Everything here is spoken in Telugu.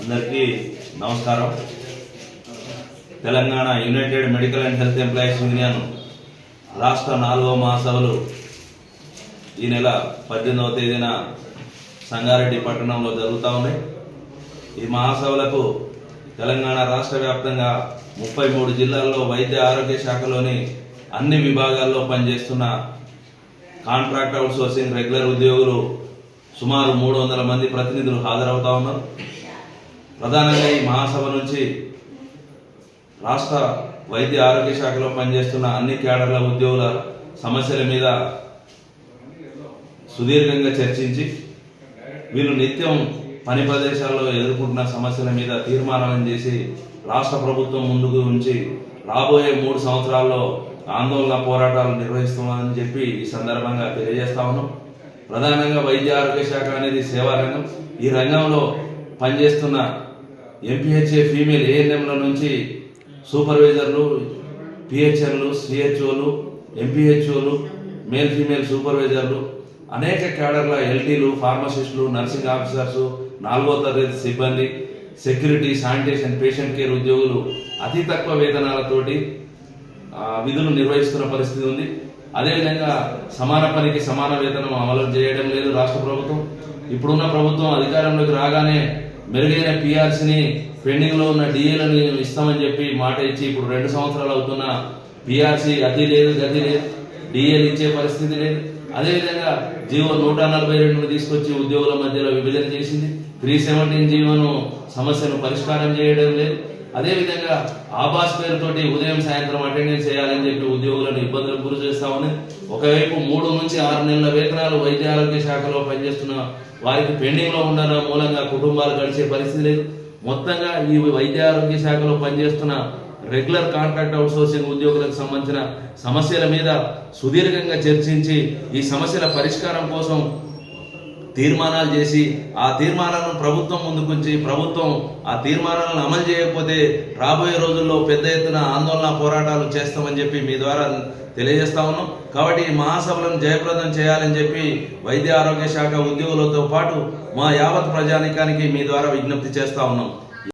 అందరికీ నమస్కారం. Telangana united medical and health employees union రాష్ట్ర నాలుగవ మహాసభలు ఈ నెల పద్దెనిమిదవ తేదీన సంగారెడ్డి పట్టణంలో జరుగుతూ ఉన్నాయి. ఈ మహాసభలకు తెలంగాణ రాష్ట్ర వ్యాప్తంగా ముప్పై మూడు జిల్లాల్లో వైద్య ఆరోగ్య శాఖలోని అన్ని విభాగాల్లో పనిచేస్తున్న కాంట్రాక్ట్ అవుట్ సోర్సింగ్ రెగ్యులర్ ఉద్యోగులు సుమారు మూడు వందల మంది ప్రతినిధులు హాజరవుతా ఉన్నారు. ప్రధానంగా ఈ మహాసభ నుంచి రాష్ట్ర వైద్య ఆరోగ్య శాఖలో పనిచేస్తున్న అన్ని కేడర్ల ఉద్యోగుల సమస్యల మీద సుదీర్ఘంగా చర్చించి వీళ్ళు నిత్యం పని ప్రదేశాల్లో ఎదుర్కొంటున్న సమస్యల మీద తీర్మానం చేసి రాష్ట్ర ప్రభుత్వం ముందుకు ఉంచి రాబోయే మూడు సంవత్సరాల్లో ఆందోళన పోరాటాలు నిర్వహిస్తున్నామని చెప్పి ఈ సందర్భంగా తెలియజేస్తా ఉన్నాం. ప్రధానంగా వైద్య ఆరోగ్య శాఖ అనేది సేవా రంగం ఈ రంగంలో పనిచేస్తున్న ఎంపీహెచ్ఏ ఫీమేల్ ఏఎన్ఎంల నుంచి సూపర్వైజర్లు పిహెచ్ఎన్లు సిహెచ్ఓలు ఎంపీహెచ్ఓలు మేల్ ఫీమేల్ సూపర్వైజర్లు అనేక క్యాడర్ల ఎల్టీలు ఫార్మసిస్టులు నర్సింగ్ ఆఫీసర్స్ నాలుగో తరగతి సిబ్బంది సెక్యూరిటీ శానిటేషన్ పేషెంట్ కేర్ ఉద్యోగులు అతి తక్కువ వేతనాలతోటి విధులు నిర్వహిస్తున్న పరిస్థితి ఉంది. అదేవిధంగా సమాన పనికి సమాన వేతనం అమలు చేయడం లేదు రాష్ట్ర ప్రభుత్వం. ఇప్పుడున్న ప్రభుత్వం అధికారంలోకి రాగానే మెరుగైన పిఆర్సీని పెండింగ్లో ఉన్న డిఏలను ఇస్తామని చెప్పి మాట ఇచ్చి ఇప్పుడు రెండు సంవత్సరాలు అవుతున్న పిఆర్సీ అతి లేదు గతి లేదు. డిఏలు ఇచ్చే పరిస్థితి లేదు. అదేవిధంగా జీవో నూట నలభై రెండును తీసుకొచ్చి ఉద్యోగుల మధ్యలో విభజన చేసింది. త్రీ సెవెంటీన్ జీవోను సమస్యను పరిష్కారం చేయడం లేదు. అదేవిధంగా ఆభాస్ పేరుతోటి ఉదయం సాయంత్రం అటెండెన్స్ చేయాలని చెప్పి ఉద్యోగులను ఇబ్బందులకు గురి చేస్తా ఒకవైపు మూడు నుంచి ఆరు నెలల వేతనాలు వైద్య ఆరోగ్య శాఖలో పనిచేస్తున్న వారికి పెండింగ్లో ఉండడం మూలంగా కుటుంబాలు గడిచే పరిస్థితి లేదు. మొత్తంగా ఈ వైద్య ఆరోగ్య శాఖలో పనిచేస్తున్న రెగ్యులర్ కాంట్రాక్ట్ అవుట్సోర్సింగ్ ఉద్యోగులకు సంబంధించిన సమస్యల మీద సుదీర్ఘంగా చర్చించి ఈ సమస్యల పరిష్కారం కోసం తీర్మానాలు చేసి ఆ తీర్మానాలను ప్రభుత్వం ముందుకుంచి ప్రభుత్వం ఆ తీర్మానాలను అమలు చేయకపోతే రాబోయే రోజుల్లో పెద్ద ఎత్తున ఆందోళన పోరాటాలు చేస్తామని చెప్పి మీ ద్వారా తెలియజేస్తా ఉన్నాం. కాబట్టి ఈ మహాసభలను జయప్రదం చేయాలని చెప్పి వైద్య ఆరోగ్య శాఖ ఉద్యోగులతో పాటు మా యావత్ ప్రజానికానికి మీ ద్వారా విజ్ఞప్తి చేస్తా ఉన్నాం.